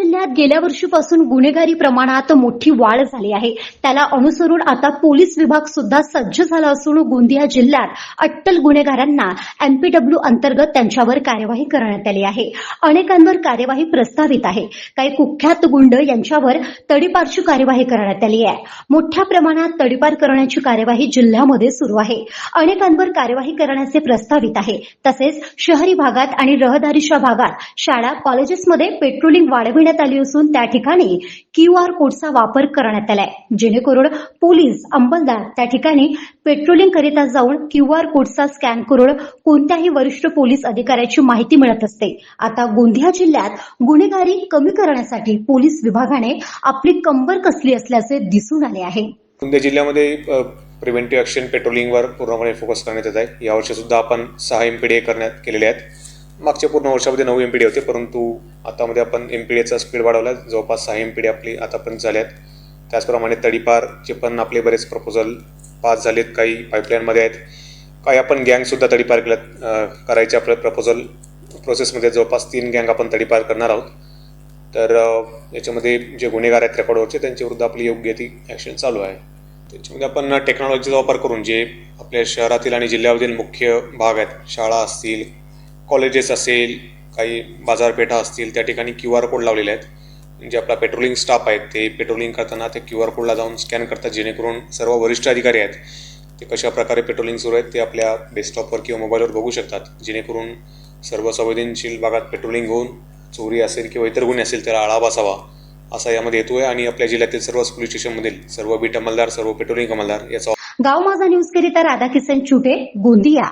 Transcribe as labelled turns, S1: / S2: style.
S1: जिल्ह्यात गेल्या वर्षीपासून गुन्हेगारी प्रमाणात मोठी वाढ झाली आहे. त्याला अनुसरून आता पोलीस विभाग सुद्धा सज्ज झाला असून गोंदिया जिल्ह्यात अट्टल गुन्हेगारांना एमपीडब्ल्यू अंतर्गत त्यांच्यावर कार्यवाही करण्यात आली आहे. अनेकांवर कार्यवाही प्रस्तावित आहे. काही कुख्यात गुंड यांच्यावर तडीपारची कार्यवाही करण्यात आली आहे. मोठ्या प्रमाणात तडीपार करण्याची कार्यवाही जिल्ह्यामध्ये सुरू आहे. अनेकांवर कार्यवाही करण्याचे प्रस्तावित आहे. तसेच शहरी भागात आणि रहदारीच्या भागात शाळा कॉलेजेसमध्ये पेट्रोलिंग वाढविण्यात आली असून त्या ठिकाणी क्यू आर कोडचा वापर करण्यात आलाय. जेणेकरून पोलीस अंमलदार त्या ठिकाणी पेट्रोलिंग करिता जाऊन क्यू आर कोडचा स्कॅन करून कोणत्याही वरिष्ठ पोलीस अधिकाऱ्याची माहिती मिळत असते. आता गोंदिया जिल्ह्यात गुन्हेगारी कमी करण्यासाठी पोलीस विभागाने आपली कंबर कसली असल्याचे दिसून आले आहे.
S2: गोंदिया जिल्ह्यामध्ये प्रिव्हेंटिव्ह ॲक्शन पेट्रोलिंगवर पूर्णपणे फोकस करण्यात येत आहे. यावर्षी सुद्धा आपण सहा एमपीडीए करण्यात केलेले आहेत. मागच्या पूर्ण वर्षामध्ये नऊ एम पी डी होते परंतु आतामध्ये आपण एम पी डीचा स्पीड वाढवला. जवळपास सहा एम पी डी आपली आतापर्यंत झाल्या आहेत त्याचप्रमाणे तडीपारचे पण आपले बरेच प्रपोजल पास झालेत. काही पाईपलाईनमध्ये आहेत. काही आपण गँगसुद्धा तडीपार केल्यात करायचे आपलं प्रपोजल प्रोसेसमध्ये जवळपास तीन गँग आपण तडीपार करणार आहोत. तर याच्यामध्ये जे गुन्हेगार आहेत रेकॉर्डवरचे त्यांच्याविरुद्ध आपली योग्य ती ॲक्शन चालू आहे. त्याच्यामध्ये आपण टेक्नॉलॉजीचा वापर करून जे आपल्या शहरातील आणि जिल्ह्यामधील मुख्य भाग आहेत शाळा असतील कॉलेजेस असेल काही बाजारपेठा असतील त्या ठिकाणी क्यू आर कोड लावलेले आहेत. जे आपला पेट्रोलिंग स्टाफ आहेत ते पेट्रोलिंग करताना ते क्यू आर कोडला जाऊन स्कॅन करतात जेणेकरून सर्व वरिष्ठ अधिकारी आहेत ते कशा प्रकारे पेट्रोलिंग सुरू आहेत ते आपल्या डेस्कटॉपवर किंवा मोबाईलवर बघू शकतात. जेणेकरून सर्व संवेदनशील भागात पेट्रोलिंग होऊन चोरी असेल किंवा इतर गुन्हे असेल त्याला आळा बसावा असा यामध्ये येतो आहे. आणि आपल्या जिल्ह्यातील सर्वच पोलीस स्टेशनमधील सर्व बीट अंमलदार सर्व पेट्रोलिंग अंमलदार याचा
S1: गाव माझा न्यूज करिता राधाकिसन चुटे गोंदिया.